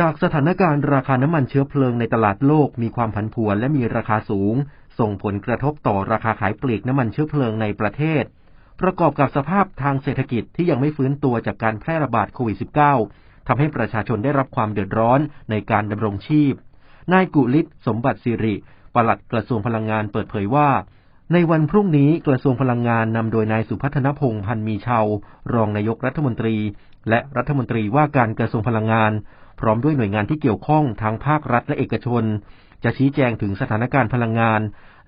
จากสถานการณ์ราคาน้ำมันเชื้อเพลิงในตลาดโลกมีความผันผวนและมีราคาสูง ส่งผลกระทบต่อราคาขายปลีกน้ำมันเชื้อเพลิงในประเทศ ประกอบกับสภาพทางเศรษฐกิจที่ยังไม่ฟื้นตัวจากการแพร่ระบาดโควิด -19 ทำให้ประชาชนได้รับความเดือดร้อนในการดำรงชีพ นายกุลิศสมบัติสิริ ปลัดกระทรวงพลังงานเปิดเผยว่าในวันพรุ่งนี้กระทรวงพลังงานนำโดยนายสุพัฒนพงษ์พันมีเชารองนายกรัฐมนตรี และรัฐมนตรีว่าการกระทรวงพลังงาน พร้อมด้วยหน่วยงานที่เกี่ยวข้องทางภาครัฐและเอกชน จะชี้แจงถึงสถานการณ์พลังงาน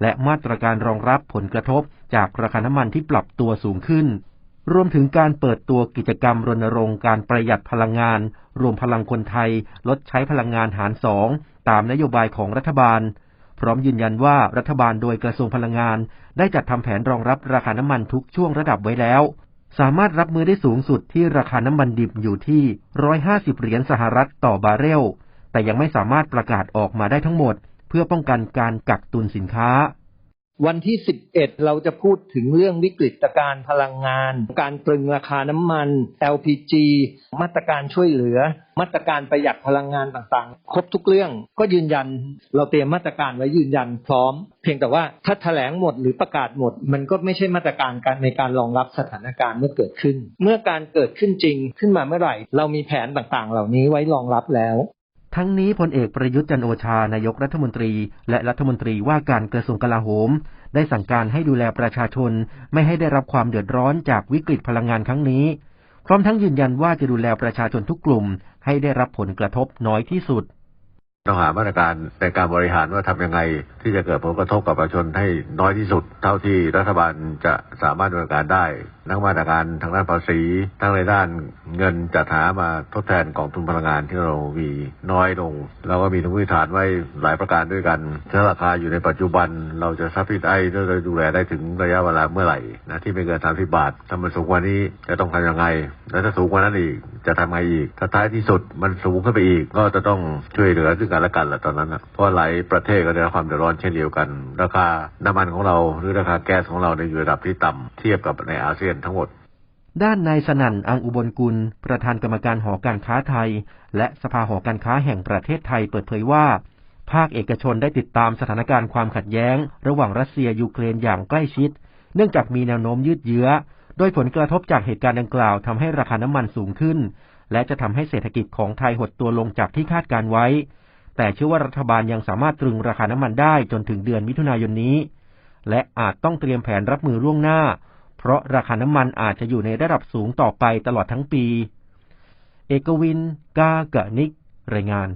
และมาตรการรองรับผลกระทบจากราคาน้ำมันที่ปรับตัวสูงขึ้น รวมถึงการเปิดตัวกิจกรรมรณรงค์การประหยัดพลังงาน รวมพลังคนไทย ลดใช้พลังงานหารสองตามนโยบายของรัฐบาล พร้อมยืนยันว่ารัฐบาลโดยกระทรวงพลังงาน ได้จัดทำแผนรองรับราคาน้ำมันทุกช่วงระดับไว้แล้ว สามารถรับมือได้สูงสุดที่ราคาน้ำมันดิบอยู่ที่ 150 เหรียญสหรัฐต่อบาร์เรล แต่ยังไม่สามารถประกาศออกมาได้ทั้งหมด เพื่อป้องกันการกักตุนสินค้า วันที่ 11 เราจะพูดถึงเรื่องวิกฤตการพลังงาน การตรึงราคาน้ำมัน LPG มาตรการช่วยเหลือ มาตรการประหยัดพลังงานต่างๆ ครบทุกเรื่องก็ยืนยัน เราเตรียมมาตรการไว้ยืนยันพร้อม เพียงแต่ว่าถ้าแถลงหมดหรือประกาศหมด มันก็ไม่ใช่มาตรการการในการรองรับสถานการณ์เมื่อเกิดขึ้น เมื่อการเกิดขึ้นจริงขึ้นมาเมื่อไหร่ เรามีแผนต่างๆ เหล่านี้ไว้รองรับแล้ว ทั้งนี้พลเอกประยุทธ์จันโอชานายกรัฐมนตรี และรัฐมนตรีว่าการกระทรวงกลาโหม ได้สั่งการให้ดูแลประชาชน ไม่ให้ได้รับความเดือดร้อนจากวิกฤตพลังงานครั้งนี้ พร้อมทั้งยืนยันว่าจะดูแลประชาชนทุกกลุ่ม ให้ได้รับผลกระทบน้อยที่สุด ต้องหามาตรการในการบริหารว่าทำยังไง ที่จะเกิดผลกระทบกับประชาชนให้น้อยที่สุด เท่าที่รัฐบาลจะสามารถดำเนินการได้ทั้งมาตรการทางด้านภาษีทั้งในด้านเงินจัดหามาทดแทนกองทุนพลังงานที่เรามีน้อยลงเราก็มีทุนพื้นฐานไว้หลายประการด้วยกันถ้าราคาอยู่ในปัจจุบันเราจะซัพพลิไอเราจะดูแลได้ถึงระยะเวลาเมื่อไหร่นะที่ไม่เกินสามสิบบาทถ้ามันสูงกว่านี้จะต้องทำยังไง แล้วถ้าสูงกว่านั้นอีกจะทำไงอีกถ้าท้ายที่สุดมันสูงขึ้นไปอีกก็จะต้องช่วยเหลือซึ่งกันและกันแหละตอนนั้นเพราะหลายประเทศก็ได้รับความเดือดร้อนเช่นเดียวกัน ราคาน้ำมันของเราหรือราคาแก๊สของเราในอยู่ระดับที่ต่ำเทียบกับในอาเซียนทั้งหมด ด้านนายสนั่นอังอุบลกุล ประธานกรรมการหอการค้าไทย และสภาหอการค้าแห่งประเทศไทยเปิดเผยว่า ภาคเอกชนได้ติดตามสถานการณ์ความขัดแย้ง ระหว่างรัสเซียยูเครนอย่างใกล้ชิด เนื่องจากมีแนวโน้มยืดเยื้อโดยผลกระทบจากเหตุการณ์ดังกล่าวทำให้ราคาน้ำมันสูงขึ้น และจะทำให้เศรษฐกิจของไทยหดตัวลงจากที่คาดการไว้ แต่เชื่อว่ารัฐบาลยังสามารถตรึงราคาน้ำมันได้จนถึงเดือนมิถุนายนนี้ และอาจต้องเตรียมแผนรับมือล่วงหน้า เพราะราคาน้ำมันอาจจะอยู่ในระดับสูงต่อไปตลอดทั้งปี เอกวิน กากะนิก รายงาน